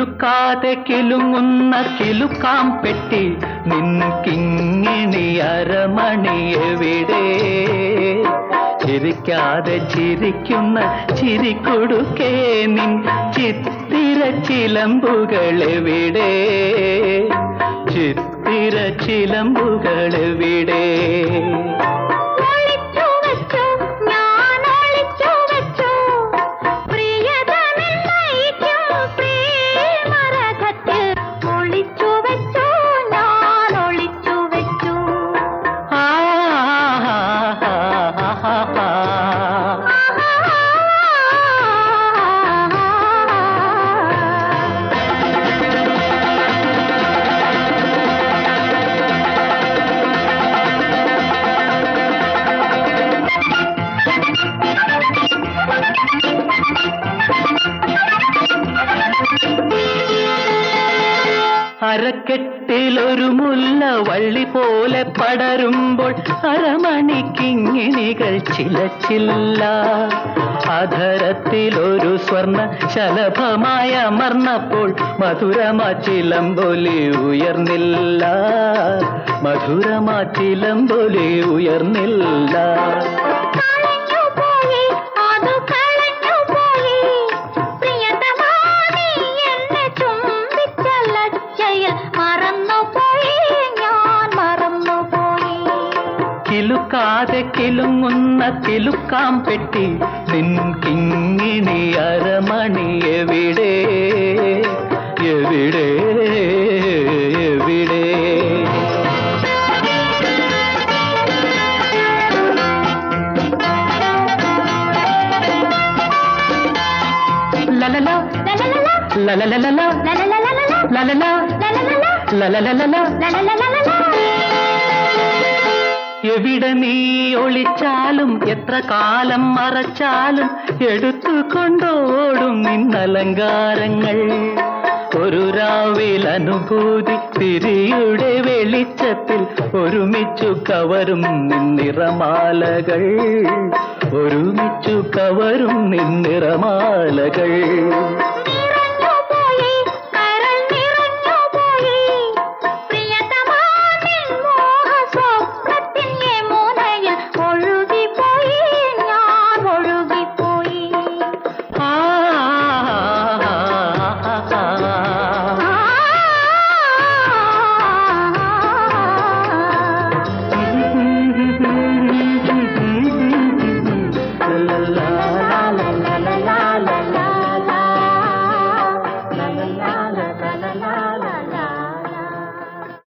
കിലുക്കാതെ കിലുങ്ങുന്ന കിലുക്കാം പെട്ടി നിന്ന് കിങ്ങിണി അരമണി എവിടെ? ചിരിക്കാതെ ചിരിക്കുന്ന ചിരിക്കൊടുക്കേ നിൻ ചിത്തിര ചിലമ്പുകൾ എവിടെ? ചിത്തിര ചിലമ്പുകൾ അരക്കെട്ടിലൊരു മുല്ല വള്ളി പോലെ പടരുമ്പോൾ അരമണിക്കിങ്ങിണികൾ ചിലച്ചില്ല അധരത്തിലൊരു സ്വർണ ശലഭമായ മർന്നപ്പോൾ മധുരമാ ചിലമ്പൊലി ഉയർന്നില്ല. മധുരമാ ചിലമ്പൊലി ഉയർന്നില്ല. കിലുക്കാതെ കിലുങ്ങുന്ന കിലുക്കാം പെട്ടി നിൻ കിങ്ങിണി അരമണി എവിടെ എവിടെ എവിടെ ലലല ലലലല, ലലലലല ലലലലലല, ലലല ലലലല, ലലലലല ലലലലലല. എവിടെ നീ ഒളിച്ചാലും എത്ര കാലം മറച്ചാലും എടുത്തു കൊണ്ടോടും നിന്നലങ്കാരങ്ങൾ. ഒരു രാവിൽ അനുഭൂതി തിരിയുടെ വെളിച്ചത്തിൽ ഒരുമിച്ചു കവരും നിന്നിറമാലകൾ. ഒരുമിച്ചു കവരും നിന്നിറമാലകൾ.